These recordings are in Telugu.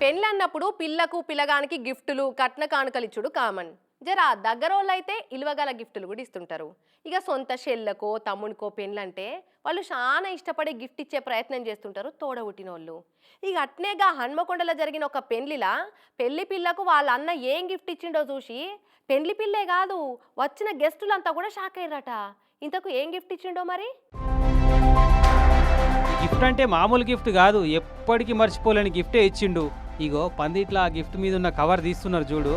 పెళ్ళన్నప్పుడు పిల్లకు పిల్లగానికి గిఫ్టులు కట్న కానుకలు ఇచ్చుడు కామన్. జర దగ్గరోళ్ళైతే ఇలువగల గిఫ్టులు కూడా ఇస్తుంటారు. ఇక సొంత చెల్లెకో తమ్మునికో పెళ్ళంటే వాళ్ళు చాలా ఇష్టపడే గిఫ్ట్ ఇచ్చే ప్రయత్నం చేస్తుంటారు తోడబుట్టిన వాళ్ళు ఇక అట్నేగా హన్మకొండలో జరిగిన ఒక పెళ్ళిలా పెళ్ళి పిల్లకు వాళ్ళ అన్న ఏం గిఫ్ట్ ఇచ్చిండో చూసి పెళ్ళి పిల్లే కాదు వచ్చిన గెస్టులంతా కూడా షాక్ అయ్యారట. ఇంతకు ఏం గిఫ్ట్ ఇచ్చిండో మరి? గిఫ్ట్ అంటే మామూలు గిఫ్ట్ కాదు ఎప్పటికీ మర్చిపోలేని గిఫ్టే ఇచ్చిండు. ఇగో పందిట్లా ఆ గిఫ్ట్ మీద ఉన్న కవర్ తీస్తున్నారు చూడు.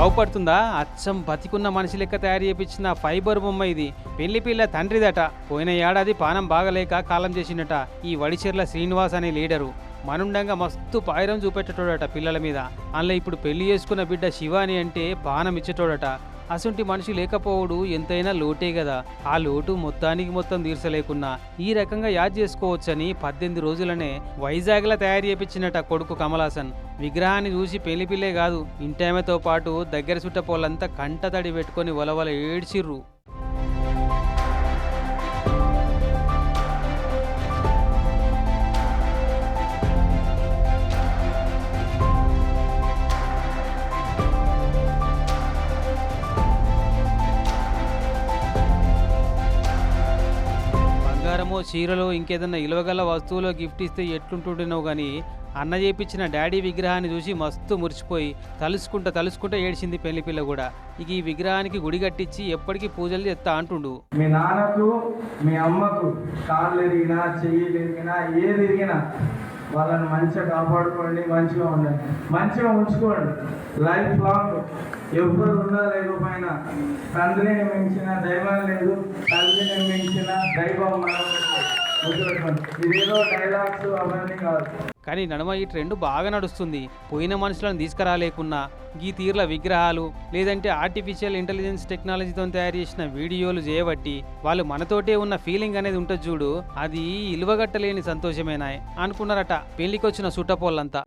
అవపడుతుందా? అచ్చం బతికున్న మనిషి లెక్క తయారు చేపించిన ఫైబర్ బొమ్మ ఇది. పెళ్ళి పిల్ల తండ్రిదట. పోయిన ఏడాది పానం బాగలేక కాలం చేసిండట ఈ వడిచెర్ల శ్రీనివాస్ అనే లీడరు. మనుండంగా మస్తు పాయిరం చూపెట్టేటోడట పిల్లల మీద. అందులో ఇప్పుడు పెళ్ళి చేసుకున్న బిడ్డ శివాని అంటే పానం ఇచ్చేటోడట. అసొంటి మనిషి లేకపోవడు ఎంతైనా లోటే కదా ఆ లోటు మొత్తానికి మొత్తం తీర్చలేకున్నా ఈ రకంగా యాద్ చేసుకోవచ్చని పద్దెనిమిది రోజులనే వైజాగ్లో తయారు చేపించినట కొడుకు కమలాసన్. విగ్రహాన్ని చూసి పెళ్ళి పిల్లే కాదు ఇంటామెతో పాటు దగ్గర చుట్టపోళ్ళంతా కంట తడి పెట్టుకొని వలవల ఏడ్చిర్రు. బంగారమో చీరలో ఇంకేదన్నా ఇలవగల వస్తువులో గిఫ్ట్ ఇస్తే ఎట్లుంటుండేనో కానీ అన్న చేపించిన డాడీ విగ్రహాన్ని చూసి మస్తు మురిచిపోయి తలుసుకుంటా తలుసుకుంటా ఏడ్చింది పెళ్ళి పిల్ల కూడా. ఇక ఈ విగ్రహానికి గుడి కట్టించి ఎప్పటికీ పూజలు చేస్తా అంటుండు. మీ నాన్నకు మీ అమ్మకు కాళ్ళు ఎరిగినా చెయ్యి ఎరిగినా ఏది ఎరిగినా వాళ్ళని మంచిగా కాపాడుకోండి మంచిగా ఉండండి. మంచిగా ఉంచుకోండి. లైఫ్ లాంగ్ ఎవరు ఉన్నా లేకపోయినా తండ్రిని మించిన దైవం లేదు. తల్లిని మించిన దైవం మనం ఇదేదో డైలాగ్స్ అవన్నీ కాదు. కానీ నడుమ ఈ ట్రెండ్ బాగా నడుస్తుంది. పోయిన మనుషులను తీసుకురాలేకున్నా ఈ తీర్ల విగ్రహాలు లేదంటే ఆర్టిఫిషియల్ ఇంటెలిజెన్స్ టెక్నాలజీతో తయారు చేసిన వీడియోలు చేయబట్టి వాళ్ళు మనతోటే ఉన్న ఫీలింగ్ అనేది ఉంటుంది చూడు. అది ఇలువగట్టలేని సంతోషమేనాయ్ అనుకున్నారట. పెళ్ళికొచ్చిన సుట్టపోళ్ళంతా